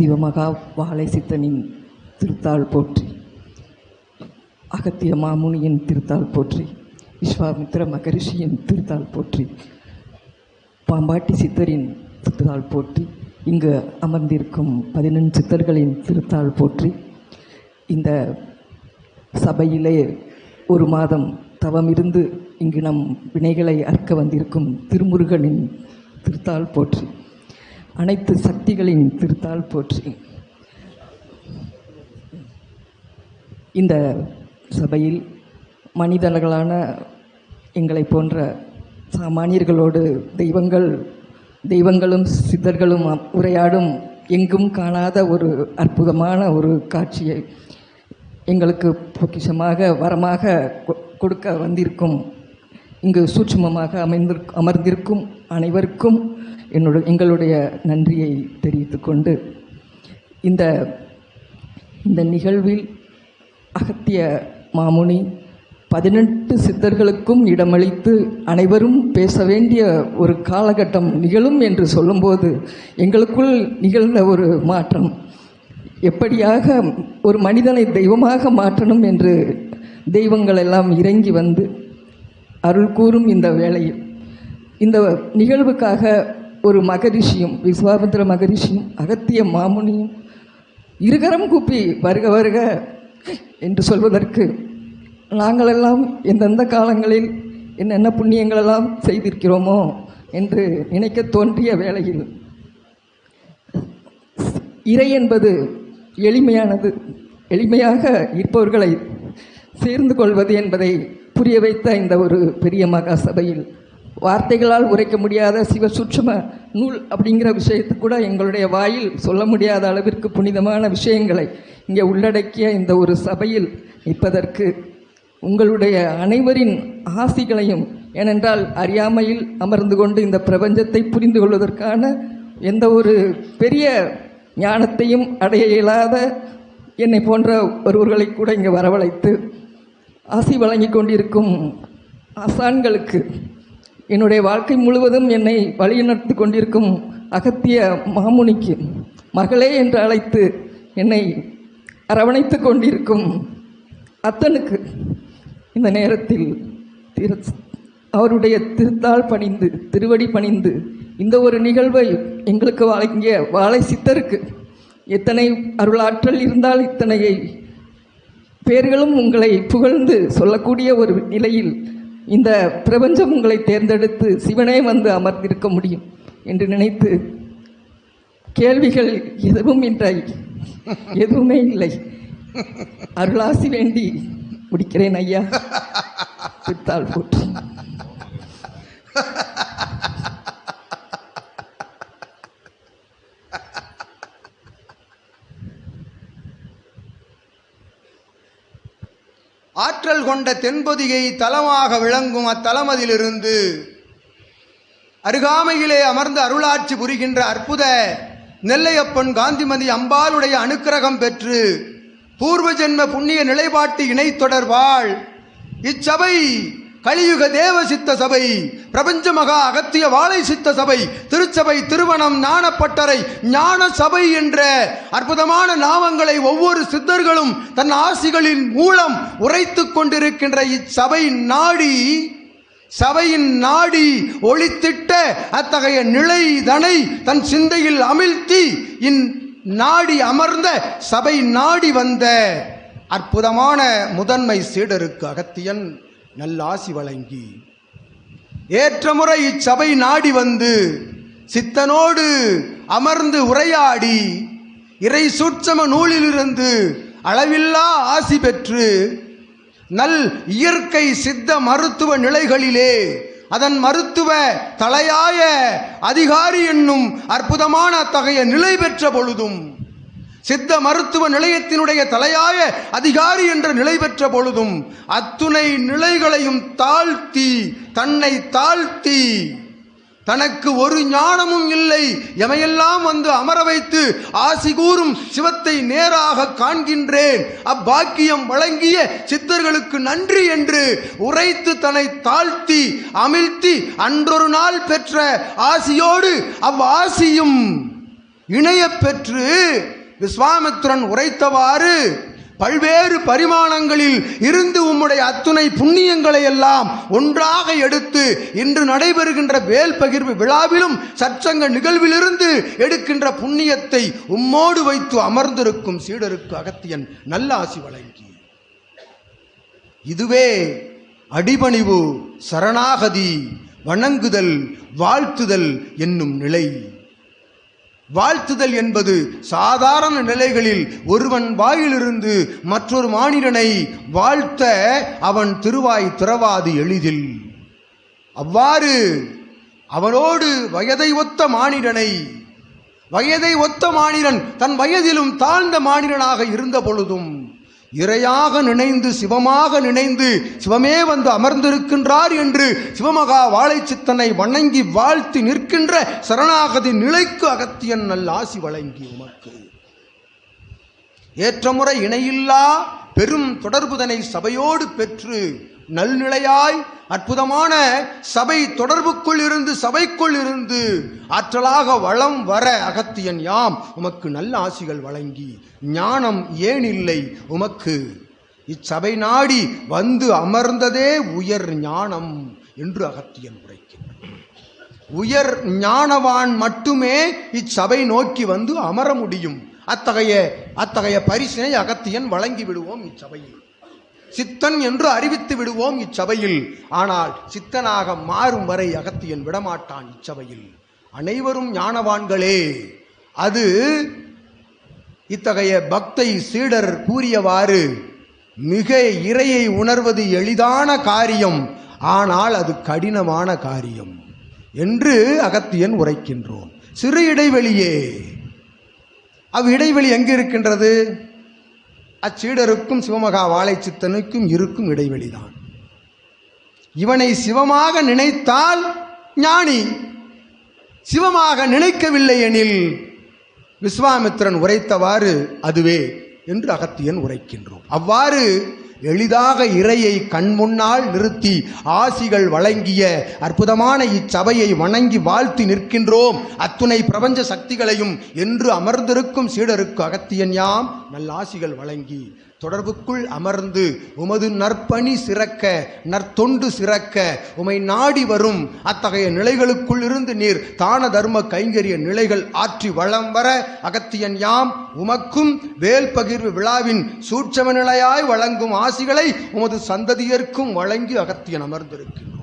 சிவமகா வாழை சித்தனின் திருத்தாள் போற்றி. அகத்திய மாமுனியின் திருத்தாள் போற்றி. விஸ்வாமித்திர மகரிஷியின் திருத்தாள் போற்றி. பாம்பாட்டி சித்தரின் திருத்தாள் போற்றி. இங்கு அமர்ந்திருக்கும் பதினெண் சித்தர்களின் திருத்தாள் போற்றி. இந்த சபையிலே ஒரு மாதம் தவமிருந்து இங்கு நம் வினைகளை அறுக்க வந்திருக்கும் திருமுருகனின் திருத்தாள் போற்றி. அனைத்து சக்திகளின் திருத்தாள் போற்றி. இந்த சபையில் மனிதர்களான எங்களை போன்ற சாமானியர்களோடு தெய்வங்கள் தெய்வங்களும் சித்தர்களும் உரையாடும் எங்கும் காணாத ஒரு அற்புதமான ஒரு காட்சியை எங்களுக்கு பொக்கிஷமாக வரமாக கொ- கொடுக்க வந்திருக்கும். இங்கு சூட்சுமமாக அமைந்திருக் அமர்ந்திருக்கும் அனைவருக்கும் என்னுடைய எங்களுடைய நன்றியை தெரிவித்துக்கொண்டு இந்த இந்த நிகழ்வில் அகத்திய மாமுனி பதினெட்டு சித்தர்களுக்கும் இடமளித்து அனைவரும் பேச வேண்டிய ஒரு காலகட்டம் நிகழும் என்று சொல்லும்போது எங்களுக்குள் நிகழ்ந்த ஒரு மாற்றம். எப்படியாக ஒரு மனிதனை தெய்வமாக மாற்றணும் என்று தெய்வங்கள் எல்லாம் இறங்கி வந்து அருள் கூறும் இந்த வேளையில். இந்த நிகழ்வுக்காக ஒரு மகரிஷியும் விஸ்வாமித்திர மகரிஷியும் அகத்திய மாமுனியும் இருகரம் கூப்பி வருக வருக என்று சொல்வதற்கு நாங்களெல்லாம் எந்தெந்த காலங்களில் என்னென்ன புண்ணியங்களெல்லாம் செய்திருக்கிறோமோ என்று நினைக்க தோன்றிய வேளையில் இறை என்பது எளிமையானது. எளிமையாக இருப்பவர்களை சேர்ந்து கொள்வது என்பதை புரிய வைத்த இந்த ஒரு பெரிய மகா சபையில் வார்த்தைகளால் உரைக்க முடியாத சிவ சுற்றும நூல் அப்படிங்கிற விஷயத்து கூட எங்களுடைய வாயில் சொல்ல முடியாத அளவிற்கு புனிதமான விஷயங்களை இங்கே உள்ளடக்கிய இந்த ஒரு சபையில் நிற்பதற்கு உங்களுடைய அனைவரின் ஆசிகளையும் ஏனென்றால் அறியாமையில் அமர்ந்து கொண்டு இந்த பிரபஞ்சத்தை புரிந்து கொள்வதற்கான எந்த ஒரு பெரிய ஞானத்தையும் அடைய இயலாத என்னை போன்ற ஒருவர்களை கூட இங்கே வரவழைத்து ஆசி வழங்கி கொண்டிருக்கும் ஆசான்களுக்கு. என்னுடைய வாழ்க்கை முழுவதும் என்னை வழிநடத்தி கொண்டிருக்கும் அகத்திய மாமுனிக்கு மகளே என்று அழைத்து என்னை அரவணைத்து கொண்டிருக்கும் அத்தனுக்கு இந்த நேரத்தில் திரு அவருடைய திருத்தாள் பணிந்து திருவடி பணிந்து இந்த ஒரு நிகழ்வை எங்களுக்கு வழங்கிய வாழை சித்தருக்கு எத்தனை அருளாற்றல் இருந்தால் இத்தனையை பேர்களும் உங்களை புகழ்ந்து சொல்லக்கூடிய ஒரு நிலையில் இந்த பிரபஞ்சம் உங்களை தேர்ந்தெடுத்து சிவனே வந்து அமர்ந்திருக்க முடியும் என்று நினைத்து கேள்விகள் எதுவும் இன்றை எதுவுமே இல்லை. அருளாசி வேண்டி முடிக்கிறேன் ஐயா. பித்தாள் போட்டு. ஆற்றல் கொண்ட தென்பொதிகை தலமாக விளங்கும் அத்தலமதிலிருந்து அருகாமையிலே அமர்ந்து அருளாட்சி புரிகின்ற அற்புத நெல்லையப்பன் காந்திமதி அம்பாளுடைய அனுக்கிரகம் பெற்று பூர்வ ஜென்ம புண்ணிய நிலைப்பாட்டு இணை தொடர்வாள் இச்சபை கலியுக தேவ சித்த சபை பிரபஞ்ச மகா அகத்திய வாழை சித்த சபை திருச்சபை திருவனம் ஞானப்பட்டறை ஞான சபை என்ற அற்புதமான நாமங்களை ஒவ்வொரு சித்தர்களும் தன் ஆசிகளின் மூலம் உரைத்து கொண்டிருக்கின்ற இச்சபை நாடி சபையின் நாடி ஒளித்திட்ட அத்தகைய நிலை தனை தன் சிந்தையில் அமிழ்த்தி இன் நாடி அமர்ந்த சபை நாடி வந்த அற்புதமான முதன்மை சீடருக்கு அகத்தியன். நல்லாசி வழங்கி ஏற்ற முறை இச்சபை நாடி வந்து சித்தனோடு அமர்ந்து உரையாடி இறை சூட்சம நூலிலிருந்து அளவில்லா ஆசி பெற்று நல் இயற்கை சித்த மருத்துவ நிலைகளிலே அதன் மருத்துவ தலையாய அதிகாரி என்னும் அற்புதமான அத்தகைய நிலை பெற்ற பொழுதும் சித்த மருத்துவ நிலையத்தினுடைய தலையாய அதிகாரி என்ற நிலை பெற்ற பொழுதும் அத்துணை நிலைகளையும் தாழ்த்தி தன்னை தாழ்த்தி தனக்கு ஒரு ஞானமும் இல்லை எமையெல்லாம் வந்து அமர வைத்து ஆசி கூறும் சிவத்தை நேராக காண்கின்றேன். அப்பாக்கியம் வழங்கிய சித்தர்களுக்கு நன்றி என்று உரைத்து தன்னை தாழ்த்தி அமிழ்த்தி அன்றொரு நாள் பெற்ற ஆசியோடு அவ்வாசியும் இணையப் பெற்று விஸ்வாமித்ரன் உரைத்தவாறு பல்வேறு பரிமாணங்களில் இருந்து உம்முடைய அத்துணை புண்ணியங்களை எல்லாம் ஒன்றாக எடுத்து இன்று நடைபெறுகின்ற வேல் பகிர்வு விழாவிலும் சற்சங்க நிகழ்விலிருந்து எடுக்கின்ற புண்ணியத்தை உம்மோடு வைத்து அமர்ந்திருக்கும் சீடருக்கு அகத்தியன் நல்ல ஆசி வழங்கி. இதுவே அடிபணிவு சரணாகதி வணங்குதல் வாழ்த்துதல் என்னும் நிலை. வாழ்த்துதல் என்பது சாதாரண நிலைகளில் ஒருவன் வாயிலிருந்து மற்றொரு மானிடனை வாழ்த்த அவன் திருவாய் திறவாது எளிதில். அவ்வாறு அவனோடு வயதை ஒத்த மானிடனை வயதை ஒத்த மானிடன் தன் வயதிலும் தாழ்ந்த மானிடனாக இருந்த பொழுதும் இறையாக நினைந்து சிவமாக நினைந்து சிவமே வந்து அமர்ந்திருக்கின்றார் என்று சிவமகா வாழைச்சித்தனை வணங்கி வாழ்த்தி நிற்கின்ற சரணாகதி நிலைக்கு அகத்தியன் நல்ல ஆசி வழங்கி உமக்கு. ஏற்றமுறை இணையில்லா பெரும் தொடர்புதனை சபையோடு பெற்று நல்நிலையாய் அற்புதமான சபை தொடர்புக்குள் இருந்து சபைக்குள் இருந்து ஆற்றலாக வளம் வர அகத்தியன் யாம். உமக்கு நல்ல ஆசிகள் வழங்கி ஞானம் ஏன் இல்லை? உமக்கு இச்சபை நாடி வந்து அமர்ந்ததே உயர் ஞானம் என்று அகத்தியன் உரைக்கிறார் உயர் ஞானவான் மட்டுமே இச்சபை நோக்கி வந்து அமர முடியும். அத்தகைய அத்தகைய பரிசினை அகத்தியன் வழங்கி விடுவோம் இச்சபையில். சித்தன் என்று அறிவித்து விடுவோம் இச்சபையில். ஆனால் சித்தனாக மாறும் வரை அகத்தியன் விடமாட்டான் இச்சபையில். அனைவரும் ஞானவான்களே. அது இத்தகைய பக்தை சீடர் கூறியவாறு மிக இறையை உணர்வது எளிதான காரியம் ஆனால் அது கடினமான காரியம் என்று அகத்தியன் உரைக்கின்றோம். சிறு இடைவெளியே. அவ் இடைவெளி எங்கே இருக்கின்றது? அச்சீடருக்கும் சிவமகா வாழைச்சித்தனுக்கும் இருக்கும் இடைவெளிதான். இவனை சிவமாக நினைத்தால் ஞானி சிவமாக நினைக்கவில்லை எனில் விஸ்வாமித்திரன் உரைத்தவாறு அதுவே என்று அகத்தியன் உரைக்கின்றோம். அவ்வாறு எளிதாக இறையை கண்முன்னால் நிறுத்தி ஆசிகள் வழங்கிய அற்புதமான இச்சபையை வணங்கி வாழ்த்தி நிற்கின்றோம். அத்துணை பிரபஞ்ச சக்திகளையும் என்று அமர்ந்திருக்கும் சீடருக்கு அகத்தியன் யாம். நல்லாசிகள் வழங்கி தொடர்புக்குள் அமர்ந்து உமது நற்பணி சிறக்க நற்தொண்டு சிறக்க உமை நாடி வரும் அத்தகைய நிலைகளுக்குள் இருந்து நீர் தான தர்ம கைங்கரிய நிலைகள் ஆற்றி வளம் வர அகத்தியன் யாம் உமக்கும் வேல் பகிர்வு விழாவின் சூட்சம நிலையாய் வழங்கும் ஆசிகளை உமது சந்ததியர்க்கும் வழங்கி அகத்தியன் அமர்ந்திருக்கின்றோம்